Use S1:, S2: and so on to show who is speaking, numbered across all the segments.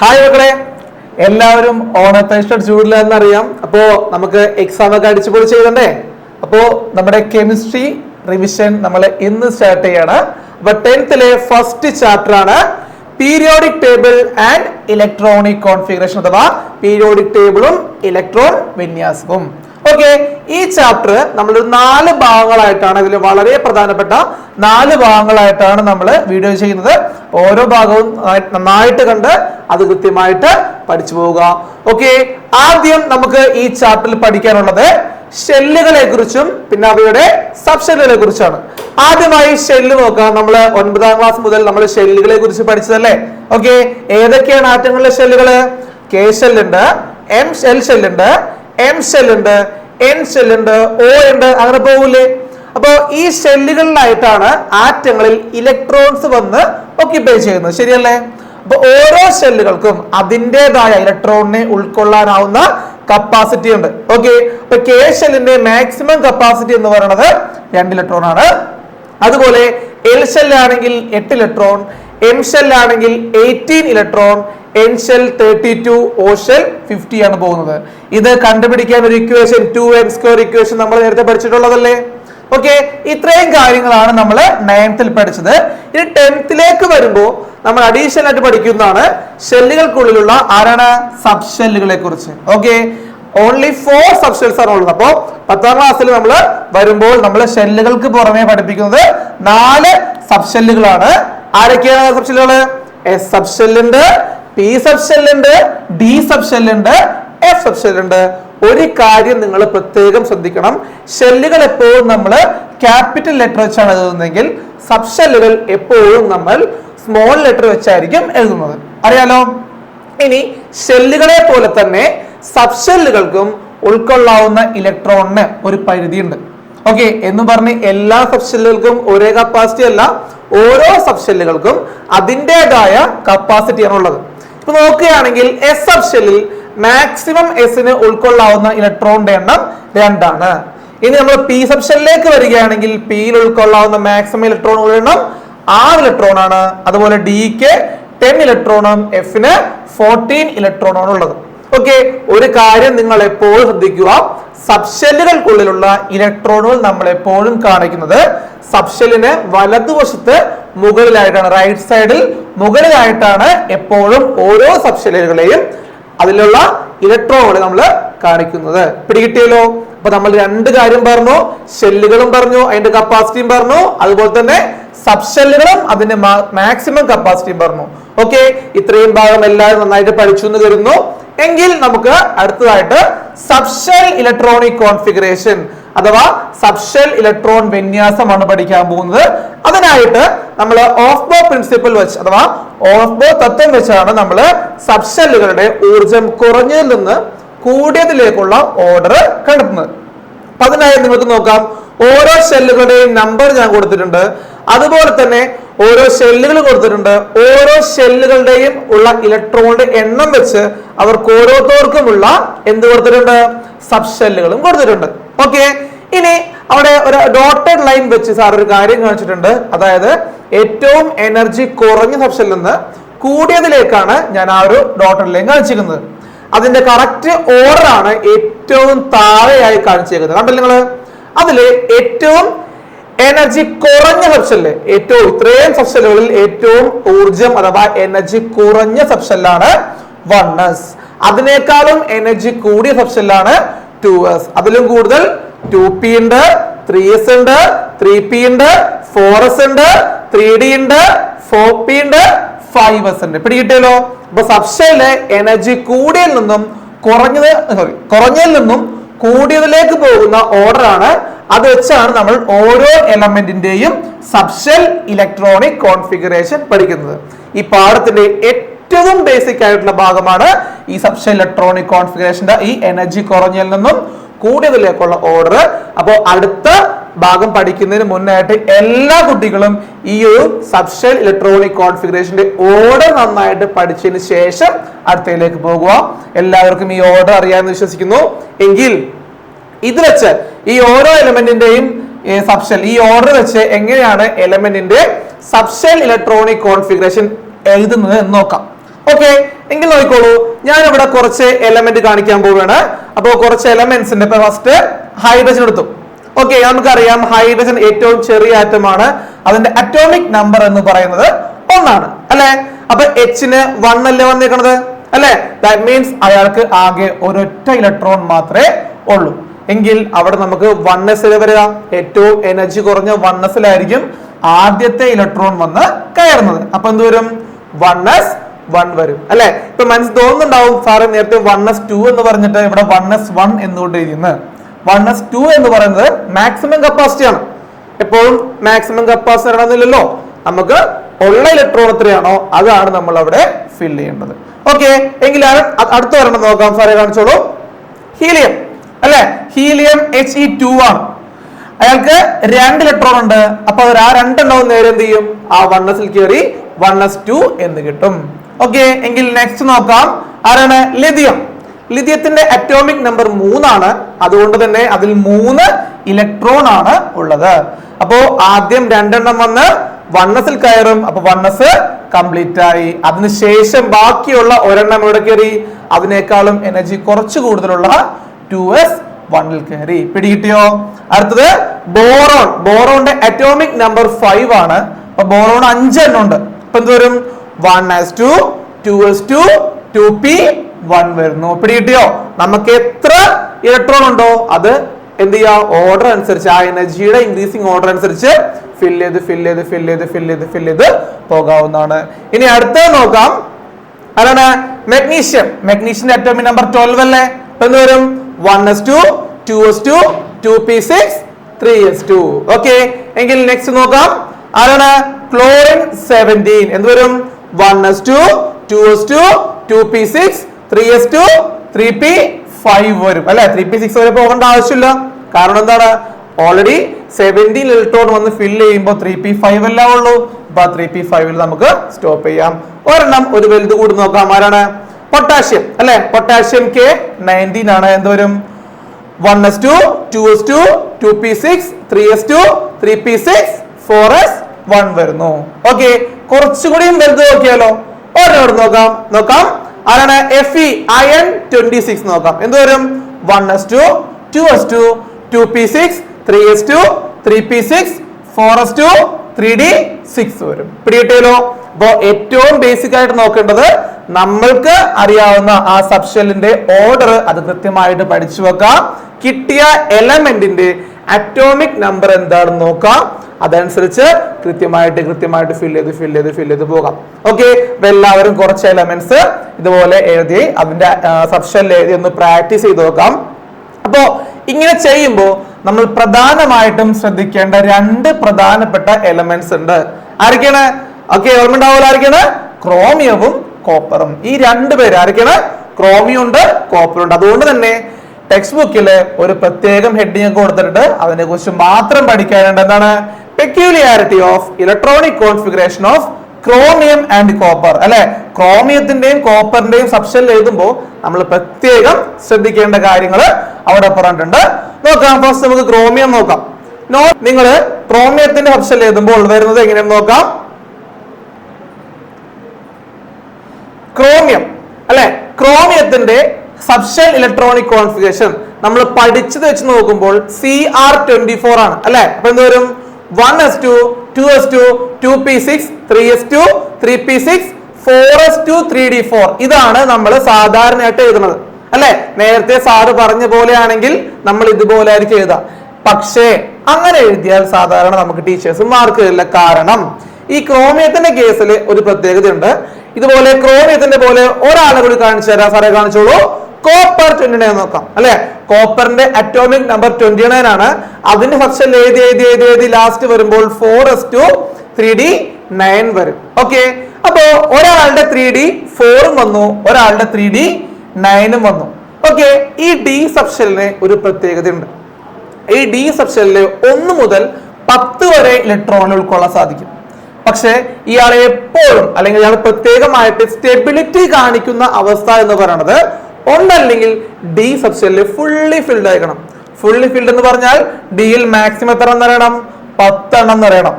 S1: Hi മക്കളെ. എല്ലാവരും ഓണത്തെ ചൂടില്ല എന്നറിയാം അപ്പോ നമുക്ക് എക്സാം ഒക്കെ അടിച്ചു ചെയ്തണ്ടേ അപ്പോ നമ്മുടെ കെമിസ്ട്രി റിവിഷൻ നമ്മൾ ഇന്ന് സ്റ്റാർട്ട് ചെയ്യാണ്. അപ്പൊ ടെൻത്തിലെ ഫസ്റ്റ് ചാപ്റ്റർ ആണ് periodic table and electronic configuration അഥവാ പീരിയോഡിക് ടേബിളും ഇലക്ട്രോൺ വിന്യാസവും. ഓക്കെ ഈ ചാപ്റ്റർ നമ്മൾ നാല് ഭാഗങ്ങളായിട്ടാണ് ഇതിൽ വളരെ പ്രധാനപ്പെട്ട നാല് ഭാഗങ്ങളായിട്ടാണ് നമ്മൾ വീഡിയോ ചെയ്യുന്നത്. ഓരോ ഭാഗവും നന്നായിട്ട് കണ്ട് അത് കൃത്യമായിട്ട് പഠിച്ചു പോവുക. ഓക്കെ ആദ്യം നമുക്ക് ഈ ചാപ്റ്ററിൽ പഠിക്കാനുള്ളത് ഷെല്ലുകളെ കുറിച്ചും പിന്നെ അവയുടെ സബ് ഷെല്ലുകളെ കുറിച്ചാണ്. ആദ്യമായി ഷെല്ല് നോക്കാം നമ്മൾ ഒൻപതാം ക്ലാസ് മുതൽ നമ്മൾ ഷെല്ലുകളെ കുറിച്ച് പഠിച്ചതല്ലേ? ഓക്കെ ഏതൊക്കെയാണ് ആറ്റങ്ങളിലെ ഷെല്ലുകൾ? കെ ഷെല്ലുണ്ട് എം എൽ ഷെല്ലുണ്ട് എം ഷെല്ലുണ്ട് എൻ സെല്ലുണ്ട് ഒ ഉണ്ട് അങ്ങനെ പോകൂലേ അപ്പോ ഈ സെല്ലുകളിലായിട്ടാണ് ആറ്റങ്ങളിൽ ഇലക്ട്രോൺസ് വന്ന് ഒക്യുപ്പൈ ചെയ്യുന്നത്. ശരിയല്ലേ? അപ്പൊ ഓരോ സെല്ലുകൾക്കും അതിന്റെതായ ഇലക്ട്രോണിനെ ഉൾക്കൊള്ളാനാവുന്ന കപ്പാസിറ്റി ഉണ്ട്. ഓക്കെ അപ്പൊ കെ സെല്ലിന്റെ മാക്സിമം കപ്പാസിറ്റി എന്ന് പറയുന്നത് രണ്ട് ഇലക്ട്രോൺ ആണ്. അതുപോലെ എൽ സെല്ലാണെങ്കിൽ എട്ട് electron M സെല്ലാണെങ്കിൽ eighteen electron N shell thirty two O shell fifty ആണ് പോകുന്നത്. ഇത് കണ്ടുപിടിക്കാൻ ഒരു equation two M square equation നമ്മൾ നേരത്തെ പഠിച്ചിട്ടുള്ളതല്ലേ? ഓക്കെ ഇത്രയും കാര്യങ്ങളാണ് നമ്മൾ നയൻത്തിൽ പഠിച്ചത്. ഇനി ടെൻത്തിലേക്ക് വരുമ്പോൾ നമ്മൾ അഡീഷണൽ ആയിട്ട് പഠിക്കുന്നതാണ് ഷെല്ലുകൾക്കുള്ളിലുള്ള ആരാണ്? സബ് ഷെല്ലുകളെ കുറിച്ച് okay only four sub shells ആണ് ഉള്ളത്. അപ്പോ പത്താം ക്ലാസ്സിൽ നമ്മൾ വരുമ്പോൾ നമ്മൾ ഷെല്ലുകൾക്ക് പുറമെ പഠിപ്പിക്കുന്നത് നാല് സബ് ഷെല്ലുകളാണ് ആരൊക്കെയാണ് സബ് ഷെല്ലുകൾ എസ് സബ് ഷെല്ലുണ്ട് പി സബ് ഉണ്ട് ഡി സബ് ഉണ്ട് എഫ് സബ് ഉണ്ട്. ഒരു കാര്യം നിങ്ങൾ പ്രത്യേകം ശ്രദ്ധിക്കണം. ഷെല്ലുകൾ എപ്പോഴും നമ്മൾ ക്യാപിറ്റൽ ലെറ്റർ വെച്ചാണ് എഴുതുന്നതെങ്കിൽ സബ് ഷെല്ലുകൾ എപ്പോഴും നമ്മൾ സ്മോൾ ലെറ്റർ വെച്ചായിരിക്കും എഴുതുന്നത്. അറിയാലോ? ഇനി ഷെല്ലുകളെ പോലെ തന്നെ സബ് ഷെല്ലുകൾക്കും ഉൾക്കൊള്ളാവുന്ന ഇലക്ട്രോണിന് ഒരു പരിധിയുണ്ട്. ഓക്കെ എന്ന് പറഞ്ഞ് എല്ലാ സബ് ഷെല്ലുകൾക്കും ഒരേ കപ്പാസിറ്റി അല്ല ഓരോ സബ് ഷെല്ലുകൾക്കും അതിന്റെതായ കപ്പാസിറ്റി ആണുള്ളത് ഇപ്പൊ നോക്കുകയാണെങ്കിൽ എസ് എഫ് ഷെല്ലിൽ മാക്സിമം എസിന് ഉൾക്കൊള്ളാവുന്ന ഇലക്ട്രോണിന്റെ എണ്ണം രണ്ടാണ്. ഇനി നമ്മൾ പി സബ് ഷെല്ലിലേക്ക് വരികയാണെങ്കിൽ പിയിൽ ഉൾക്കൊള്ളാവുന്ന മാക്സിമം ഇലക്ട്രോണുകളുടെ എണ്ണം ആറ് ഇലക്ട്രോൺ ആണ്. അതുപോലെ ഡിക്ക് ടെൻ ഇലക്ട്രോണും എഫിന് ഫോർട്ടീൻ ഇലക്ട്രോണാണ് ഉള്ളത്. ഓക്കെ ഒരു കാര്യം നിങ്ങൾ എപ്പോഴും ശ്രദ്ധിക്കുക. സബ്ഷെല്ലുകൾക്കുള്ളിലുള്ള ഇലക്ട്രോണുകൾ നമ്മൾ എപ്പോഴും കാണിക്കുന്നത് സബ്ഷെല്ലിന് വലതുവശത്ത് മുകളിലായിട്ടാണ് റൈറ്റ് സൈഡിൽ മുകളിലായിട്ടാണ് എപ്പോഴും ഓരോ സബ്ഷെല്ലുകളെയും അതിലുള്ള ഇലക്ട്രോണുകൾ നമ്മൾ കാണിക്കുന്നത്. പിടികിട്ടിയല്ലോ? അപ്പൊ നമ്മൾ രണ്ട് കാര്യം പറഞ്ഞു ഷെല്ലുകളും പറഞ്ഞു അതിന്റെ കപ്പാസിറ്റിയും പറഞ്ഞു അതുപോലെ തന്നെ സബ്ഷെല്ലുകളും അതിന്റെ മാക്സിമം കപ്പാസിറ്റിയും പറഞ്ഞു. ഓക്കെ ഇത്രയും ഭാഗം എല്ലാവരും നന്നായിട്ട് പഠിച്ചു എന്ന് കരുതുന്നു. എങ്കിൽ നമുക്ക് അടുത്തതായിട്ട് സബ്ഷെൽ ഇലക്ട്രോണിക് കോൺഫിഗറേഷൻ അഥവാ സബ്ഷൽ ഇലക്ട്രോൺ വിന്യാസമാണ് പഠിക്കാൻ പോകുന്നത്. അതിനായിട്ട് നമ്മൾ ഓഫ് ബോ പ്രിൻസിപ്പിൾ വെച്ച് അഥവാ ഓഫ് ബോ തത്വം വെച്ചാണ് നമ്മൾ സബ്ഷെല്ലുകളുടെ ഊർജം കുറഞ്ഞതിൽ നിന്ന് കൂടിയതിലേക്കുള്ള ഓർഡർ കണ്ടെത്തുന്നത്. അപ്പൊ അതിനായി നിങ്ങൾക്ക് നോക്കാം. ഓരോ ഷെല്ലുകളുടെയും നമ്പർ ഞാൻ കൊടുത്തിട്ടുണ്ട്. അതുപോലെ തന്നെ ഓരോ ഷെല്ലുകൾ കൊടുത്തിട്ടുണ്ട്. ഓരോ ഷെല്ലുകളുടെയും ഉള്ള ഇലക്ട്രോണിന്റെ എണ്ണം വെച്ച് അവർക്ക് ഓരോരുത്തർക്കുമുള്ള എന്ത് കൊടുത്തിട്ടുണ്ട്? സബ്ഷെല്ലുകളും കൊടുത്തിട്ടുണ്ട്. ഓക്കെ ഇനി അവിടെ ഒരു ഡോട്ടഡ് ലൈൻ വെച്ച് സാർ ഒരു കാര്യം കാണിച്ചിട്ടുണ്ട്. അതായത് ഏറ്റവും എനർജി കുറഞ്ഞ സബ് നിന്ന് കൂടിയതിലേക്കാണ് ഞാൻ ആ ഒരു ഡോട്ടഡ് ലൈൻ കാണിച്ചിരിക്കുന്നത്. അതിന്റെ കറക്റ്റ് ഓർഡർ ആണ് ഏറ്റവും താഴെയായി കാണിച്ചേക്കുന്നത് കണ്ടല്ലോ നിങ്ങൾ? അതിൽ ഏറ്റവും എനർജി കുറഞ്ഞ സബ്ഷെല്ല് ഏറ്റവും ഇത്രയും സബ്സെല്ലുകളിൽ ഏറ്റവും ഊർജം അഥവാ എനർജി കുറഞ്ഞ സബ്സെല്ലാണ് വൺ എസ് അതിനേക്കാളും എനർജി കൂടിയ സബ്ഷെല്ലാണ് ടു എസ് അതിലും കൂടുതൽ ടു പി ഉണ്ട് ത്രീ എസ് ഉണ്ട് ത്രീ പി ഉണ്ട് ഫോർ എസ് ഉണ്ട് ത്രീ ഡി ഉണ്ട് ഫോർ പി ഉണ്ട് ഫൈവ് എസ് ഉണ്ട്. പിടികിട്ടിയല്ലോ? അപ്പൊ സബ്ഷയിലെ എനർജി കൂടിയതിൽ നിന്നും കുറഞ്ഞത് സോറി കുറഞ്ഞതിൽ നിന്നും കൂടിയതിലേക്ക് പോകുന്ന ഓർഡർ ആണ്. അത് വെച്ചാണ് നമ്മൾ ഓരോ എലമെന്റിന്റെയും സബ്ഷെൽ ഇലക്ട്രോണിക് കോൺഫിഗറേഷൻ പഠിക്കുന്നത്. ഈ പാഠത്തിന്റെ ഏറ്റവും ബേസിക് ആയിട്ടുള്ള ഭാഗമാണ് ഈ സബ്ഷെൽ ഇലക്ട്രോണിക് കോൺഫിഗറേഷന്റെ ഈ എനർജി കുറഞ്ഞതിൽ നിന്നും കൂടിയതിലേക്കുള്ള ഓർഡർ അപ്പോൾ അടുത്ത ഭാഗം പഠിക്കുന്നതിന് മുന്നായിട്ട് എല്ലാ കുട്ടികളും ഈ ഒരു സബ്ഷെൽ ഇലക്ട്രോണിക് കോൺഫിഗറേഷന്റെ ഓർഡർ നന്നായിട്ട് പഠിച്ചതിന് ശേഷം അടുത്തയിലേക്ക് പോകുക. എല്ലാവർക്കും ഈ ഓർഡർ അറിയാമെന്ന് വിശ്വസിക്കുന്നു. എങ്കിൽ ഇത് വെച്ച് ഈ ഓരോ എലമെന്റിന്റെയും സബ്ഷെൽ ഈ ഓർഡർ വെച്ച് എങ്ങനെയാണ് എലമെന്റിന്റെ സബ്ഷെൽ ഇലക്ട്രോണിക് കോൺഫിഗറേഷൻ എഴുതുന്നത് എന്ന് നോക്കാം. ഓക്കെ എങ്കിൽ നോക്കിക്കോളൂ. ഞാൻ ഇവിടെ കുറച്ച് എലമെന്റ് കാണിക്കാൻ പോവുകയാണ്. അപ്പോൾ കുറച്ച് എലമെന്റ്സിന്റെ ഇപ്പൊ ഫസ്റ്റ് ഹൈഡ്രജൻ എടുത്തു. ഓക്കെ നമുക്കറിയാം ഹൈഡ്രജൻ ഏറ്റവും ചെറിയ ആറ്റമാണ് അതിന്റെ അറ്റോമിക് നമ്പർ എന്ന് പറയുന്നത് ഒന്നാണ്. അല്ലെ? അപ്പൊ എച്ചിന് വൺ അല്ലേ വന്നേക്കണത്? അല്ലെ? ദാറ്റ് മീൻസ് അയാൾക്ക് ആകെ ഒരൊറ്റ ഇലക്ട്രോൺ മാത്രമേ ഉള്ളൂ. എങ്കിൽ അവിടെ നമുക്ക് വൺ എസ് വരിക? ഏറ്റവും എനർജി കുറഞ്ഞ വൺ എസിലായിരിക്കും ആദ്യത്തെ ഇലക്ട്രോൺ വന്ന് കയറുന്നത്. അപ്പൊ എന്ത് വരും? വൺ എസ് വൺ വരും. അല്ലെ? ഇപ്പൊ മനസ്സ് തോന്നുന്നുണ്ടാവും സാറ് നേരത്തെ വൺ എസ് ടു എന്ന് പറഞ്ഞിട്ട് ഇവിടെ വൺ എസ് വൺ എന്നുകൊണ്ട് ഇരിക്കുന്നത് വൺ എസ് ടു എന്ന് പറയുന്നത് മാക്സിമം കപ്പാസിറ്റി ആണ്. എപ്പോഴും മാക്സിമം കപ്പാസിറ്റി ആണെന്നില്ലല്ലോ നമുക്ക് ഉള്ള ഇലക്ട്രോൺ എത്രയാണോ അതാണ് നമ്മൾ അവിടെ ഫിൽ ചെയ്യേണ്ടത് ഓക്കെ എങ്കിൽ അടുത്ത ഒരെണ്ണം നോക്കാം സാറേ കാണിച്ചോളൂ. ഹീലിയം. അല്ലെ? ഹീലിയം എച്ച് ഇ ടു ആണ്. അയാൾക്ക് രണ്ട് ഇലക്ട്രോൺ ഉണ്ട്. അപ്പൊ അവർ ആ രണ്ടെണ്ണവും നേരെ എന്ത് ചെയ്യും? ആ വൺ എസിൽ കയറി വൺ എസ് ടു എന്ന് കിട്ടും. ഓക്കെ എങ്കിൽ നെക്സ്റ്റ് നോക്കാം. ആരാണ്? ലിഥിയം. ലിഥിയത്തിന്റെ അറ്റോമിക് നമ്പർ മൂന്നാണ്. അതുകൊണ്ട് തന്നെ അതിൽ മൂന്ന് ഇലക്ട്രോൺ ആണ് ഉള്ളത്. അപ്പോ ആദ്യം രണ്ടെണ്ണം വന്ന് വണ്ണസിൽ കയറും. അപ്പൊ വണ്ണസ് കംപ്ലീറ്റ് ആയി. അതിനുശേഷം ബാക്കിയുള്ള ഒരെണ്ണം ഇവിടെ കയറി? അതിനേക്കാളും എനർജി കുറച്ച് കൂടുതലുള്ള ടു എസ് വണ്ണിൽ കയറി. പിടികിട്ടിയോ? അടുത്തത് ബോറോൺ ബോറോണിന്റെ അറ്റോമിക് നമ്പർ ഫൈവ് ആണ്. അപ്പൊ ബോറോൺ അഞ്ചെണ്ണം ഉണ്ട്. അപ്പൊ എന്ത് വരും? One S two two S two two P one വരുന്നു. പിടികിട്ടിയോ? നമുക്ക് എത്ര ഇലക്ട്രോൺ ഉണ്ടോ? അത് എന്ത് ചെയ്യാ? ഓർഡർ അനുസരിച്ച് ആ എനർജിയുടെ ഇൻക്രീസിങ് ഓർഡർ അനുസരിച്ച് ഫിൽ ചെയ്ത് ഫിൽ ചെയ്ത് ഫിൽ ചെയ്ത് ഫിൽ ചെയ്ത് ഫിൽ ചെയ്ത് പോകാവുന്നതാണ്. ഇനി അടുത്തത് നോക്കാം. അതാണ് മെഗ്നീഷ്യം മെഗ്നീഷ്യന്റെ അറ്റോമിക് നമ്പർ ട്വൽവ് അല്ലേ? എന്ത് വരും? One s two two s two two p six three s two okay എങ്കിൽ നെക്സ്റ്റ് നോക്കാം. ആരാണ്? ക്ലോറിൻ സെവന്റീൻ എന്ത് വരും? One s two two s two two p six three s two three p five വരും. അല്ലെ? Three P six വരെ പോകേണ്ട ആവശ്യമില്ല. കാരണം എന്താണ്? ഓൾറെഡി സെവന്റീൻ ഇലക്ട്രോൺ വന്ന് ഫില്ല് ചെയ്യുമ്പോൾ ത്രീ പി ഫൈവ് അല്ല ഉള്ളൂ. അപ്പൊ ത്രീ പി ഫൈവിൽ നമുക്ക് സ്റ്റോപ്പ് ചെയ്യാം. ഒരെണ്ണം ഒരു വലുത് കൂടി നോക്കാം. ആരാണ്? പൊട്ടാഷ്യം അല്ലെ? പൊട്ടാഷ്യം കെ നയന്റീൻ ആണ്. എന്തോരും one s two two s two two p six three s two three p six four s one വരുന്നു. ഓക്കെ കുറച്ചുകൂടിയും വലുത് നോക്കിയാലോ? ഒരെണ്ണം നോക്കാം. നോക്കാം. ആരാണ്? F E iron twenty six നോക്കാം. എന്ത് വരും? One s two two s two two p six three s two three p six four s two three d six വരും. പിടികിട്ടിയല്ലോ? അപ്പോ ഏറ്റവും ബേസിക് ആയിട്ട് നോക്കേണ്ടത് നമ്മൾക്ക് അറിയാവുന്ന ആ സബ്ഷെല്ലിന്റെ ഓർഡർ അത് കൃത്യമായിട്ട് പഠിച്ചു വെക്കാം. കിട്ടിയ എലമെന്റിന്റെ അറ്റോമിക് നമ്പർ എന്താണെന്ന് നോക്കാം. അതനുസരിച്ച് കൃത്യമായിട്ട് കൃത്യമായിട്ട് ഫിൽ ചെയ്ത് ഫിൽ ചെയ്ത് ഫിൽ ചെയ്ത് പോകാം. ഓക്കെ അപ്പൊ എല്ലാവരും കുറച്ച് എലമെന്റ്സ് ഇതുപോലെ എഴുതി അതിന്റെ സബ്ഷനിൽ എഴുതി ഒന്ന് പ്രാക്ടീസ് ചെയ്ത് നോക്കാം. അപ്പോ ഇങ്ങനെ ചെയ്യുമ്പോൾ നമ്മൾ പ്രധാനമായിട്ടും ശ്രദ്ധിക്കേണ്ട രണ്ട് പ്രധാനപ്പെട്ട എലമെന്റ്സ് ഉണ്ട്. ആരൊക്കെയാണ്? ഓക്കെ ഓർമ്മ ഉണ്ടാവില്ല ആരൊക്കെയാണ്? ക്രോമിയവും കോപ്പറും ഈ രണ്ട് പേര് ആരൊക്കെയാണ്? ക്രോമിയം ഉണ്ട് ഉണ്ട്. അതുകൊണ്ട് തന്നെ ടെക്സ്റ്റ് ബുക്കിൽ ഒരു പ്രത്യേകം ഹെഡിങ് കൊടുത്തിട്ട് അതിനെ കുറിച്ച് മാത്രം പഠിക്കാനുണ്ട്. എന്താണ്? Peculiarity of electronic configuration of chromium and copper അല്ലെ? ക്രോമിയത്തിന്റെയും കോപ്പറിന്റെയും സബ്ഷനിൽ എഴുതുമ്പോൾ നമ്മൾ പ്രത്യേകം ശ്രദ്ധിക്കേണ്ട കാര്യങ്ങൾ അവിടെ പറഞ്ഞിട്ടുണ്ട്. നോക്കാം. ഫസ്റ്റ് നമുക്ക് ക്രോമിയം നോക്കാം. നോ നിങ്ങൾ ക്രോമിയത്തിന്റെ സബ്ഷനിൽ എഴുതുമ്പോൾ വരുന്നത് എങ്ങനെയാണ് നോക്കാം. ക്രോമിയം അല്ലെ? ക്രോമിയത്തിന്റെ സബ്ഷൽ ഇലക്ട്രോണിക് കോൺഫിഗേഷൻ നമ്മൾ പഠിച്ചത് വെച്ച് നോക്കുമ്പോൾ സി ആർ ട്വന്റി ഫോർ ആണ് അല്ലെ? അപ്പൊ എന്ത് വരും? One s two two s two two p six three s two three p six four s two three d four ഇതാണ് നമ്മൾ സാധാരണയായിട്ട് എഴുതുന്നത് അല്ലെ? നേരത്തെ സാറ് പറഞ്ഞ പോലെയാണെങ്കിൽ നമ്മൾ ഇതുപോലെ ആയിരിക്കും എഴുതാം പക്ഷേ അങ്ങനെ എഴുതിയാൽ സാധാരണ നമുക്ക് ടീച്ചേഴ്സ് മാർക്ക് തരില്ല കാരണം ഈ ക്രോമിയത്തിന്റെ കേസിൽ ഒരു പ്രത്യേകതയുണ്ട്. ഇതുപോലെ ക്രോമിയത്തിന്റെ പോലെ ഒരാളെ കൂടി കാണിച്ചു തരാം. സാറേ കാണിച്ചോളൂ. കോപ്പർ ട്വന്റി നയൻ നോക്കാം. അല്ലെ? കോപ്പറിന്റെ അറ്റോമിക് നമ്പർ ട്വന്റി നയൻ ആണ്. അതിന്റെ ഫസ്റ്റ് എഴുതി എഴുതി എഴുതി എഴുതി ലാസ്റ്റ് വരുമ്പോൾ four s two three d nine വരും. ഓക്കെ അപ്പോ ഒരാളുടെ ത്രീ ഡി ഫോറും വന്നു. ഒരാളുടെ ത്രീ ഡി നയനും വന്നു. ഓക്കെ ഈ ഡി സബ്ഷലിന് ഒരു പ്രത്യേകതയുണ്ട്. ഈ ഡി സബ്ഷെല്ലിൽ ഒന്ന് മുതൽ പത്ത് വരെ ഇലക്ട്രോൺ ഉൾക്കൊള്ളാൻ സാധിക്കും. പക്ഷേ ഇയാളെ എപ്പോഴും അല്ലെങ്കിൽ ഇയാൾ പ്രത്യേകമായിട്ട് സ്റ്റെബിലിറ്റി കാണിക്കുന്ന അവസ്ഥ എന്ന് പറയുന്നത് ഒന്നല്ലെങ്കിൽ ഡി സബ്ഷനിൽ ഫുള്ളി ഫിൽഡ് ആയിരിക്കണം. ഫുള്ളി ഫിൽഡ് എന്ന് പറഞ്ഞാൽ ഡിയിൽ മാക്സിമം എത്ര നിറയണം പത്തെണ്ണം നിറയണം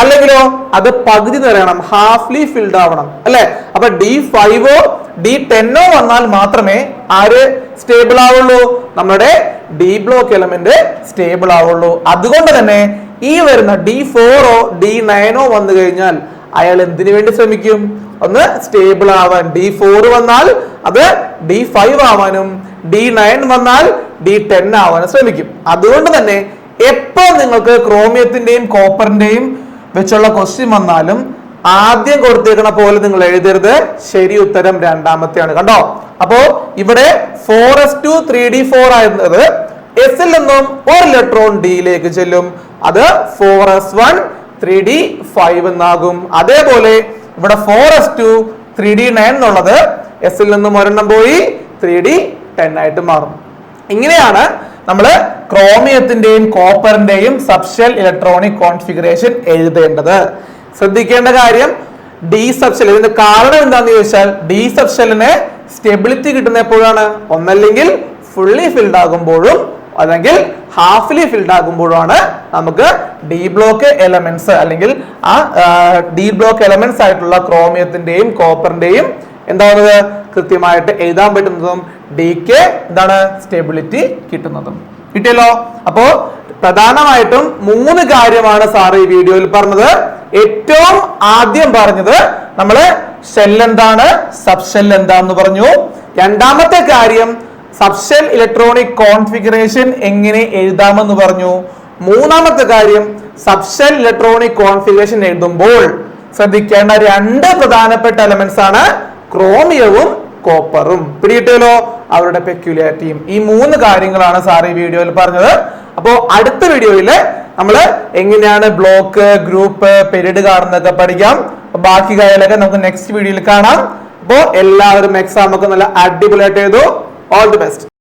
S1: അല്ലെങ്കിലോ അത് പകുതി നിറയണം ഹാഫ്ലി ഫിൽഡ് ആവണം. അല്ലെ? അപ്പൊ ഡി ഫൈവോ ഡി ടെന്നോ വന്നാൽ മാത്രമേ ആര് സ്റ്റേബിൾ ആവുള്ളൂ? നമ്മുടെ ഡി ബ്ലോക്ക് എലമെന്റ് സ്റ്റേബിൾ ആവുള്ളൂ. അതുകൊണ്ട് തന്നെ ഈ വരുന്ന ഡി ഫോറോ ഡി നയനോ വന്നു കഴിഞ്ഞാൽ അയാൾ എന്തിനു വേണ്ടി ശ്രമിക്കും? ഒന്ന് സ്റ്റേബിൾ ആവാൻ. ഡി ഫോർ വന്നാൽ അത് ഡി ഫൈവ് ആവാനും ഡി നയൻ വന്നാൽ ഡി ടെൻ ആവാനും ശ്രമിക്കും. അതുകൊണ്ട് തന്നെ എപ്പോ നിങ്ങൾക്ക് ക്രോമിയത്തിന്റെയും കോപ്പറിന്റെയും വെച്ചുള്ള ക്വസ്റ്റ്യൻ വന്നാലും ആദ്യം കൊടുത്തേക്കണ പോലെ നിങ്ങൾ എഴുതരുത്. ശരി ഉത്തരം രണ്ടാമത്തെയാണ്. കണ്ടോ? അപ്പോ ഇവിടെ four s two three d four ആയിരുന്നത് എസിൽ നിന്നും ഒരു ഇലക്ട്രോൺ ഡിയിലേക്ക് ചെല്ലും. അത് four s one three d five എന്നാകും. അതേപോലെ ഇവിടെ four s two three d nine എന്നുള്ളത് എസിൽ നിന്നും ഒരെണ്ണം പോയി ത്രീ ഡി ടെൻ ആയിട്ട് മാറും. ഇങ്ങനെയാണ് നമ്മൾ ക്രോമിയത്തിന്റെയും കോപ്പറിന്റെയും സബ്ഷൽ ഇലക്ട്രോണിക് കോൺഫിഗറേഷൻ എഴുതേണ്ടത്. ശ്രദ്ധിക്കേണ്ട കാര്യം ഡി സബ്ഷൽ ഇതിന്റെ കാരണം എന്താന്ന് ചോദിച്ചാൽ ഡി സബ്ഷലിന് സ്റ്റെബിലിറ്റി കിട്ടുന്ന എപ്പോഴാണ്? ഒന്നല്ലെങ്കിൽ ഫുള്ളി ഫിൽഡ് ആകുമ്പോഴും അല്ലെങ്കിൽ ഹാഫ്ലി ഫിൽഡ് ആകുമ്പോഴാണ് നമുക്ക് ഡി ബ്ലോക്ക് എലമെന്റ്സ് അല്ലെങ്കിൽ ആ ഡി ബ്ലോക്ക് എലമെന്റ്സ് ആയിട്ടുള്ള ക്രോമിയത്തിന്റെയും കോപ്പറിന്റെയും എന്താവുന്നത് കൃത്യമായിട്ട് എഴുതാൻ പറ്റുന്നതും ഡി കെ എന്താണ്? സ്റ്റെബിലിറ്റി കിട്ടുന്നതും. കിട്ടിയല്ലോ? അപ്പോ പ്രധാനമായിട്ടും മൂന്ന് കാര്യമാണ് സാർ ഈ വീഡിയോയിൽ പറഞ്ഞത്. ഏറ്റവും ആദ്യം പറഞ്ഞത് നമ്മൾ ഷെൽ എന്താണ്? എന്താന്ന് പറഞ്ഞു. രണ്ടാമത്തെ കാര്യം സബ്ഷെൽ ഇലക്ട്രോണിക് കോൺഫിഗറേഷൻ എങ്ങനെ എഴുതാമെന്ന് പറഞ്ഞു. മൂന്നാമത്തെ കാര്യം സബ്ഷെൽ ഇലക്ട്രോണിക് കോൺഫിഗറേഷൻ എഴുതുമ്പോൾ ശ്രദ്ധിക്കേണ്ട രണ്ട് പ്രധാനപ്പെട്ട എലമെന്റ്സ് ആണ് ക്രോമിയവും കോപ്പറും. പിടിയിട്ടല്ലോ അവരുടെ പെക്യുലാരിറ്റിയും ഈ മൂന്ന് കാര്യങ്ങളാണ് സാർ ഈ വീഡിയോയിൽ പറഞ്ഞത്. അപ്പോ അടുത്ത വീഡിയോയിൽ നമ്മൾ എങ്ങനെയാണ് ബ്ലോക്ക് ഗ്രൂപ്പ് പെരീഡ് കാണുന്നതൊക്കെ പഠിക്കാം. ബാക്കി കാര്യങ്ങളൊക്കെ നമുക്ക് നെക്സ്റ്റ് വീഡിയോയിൽ കാണാം. അപ്പോൾ എല്ലാവരും എക്സാം ഒക്കെ നല്ല അടിപൊളിയായിട്ട് എഴുതൂ. All the best.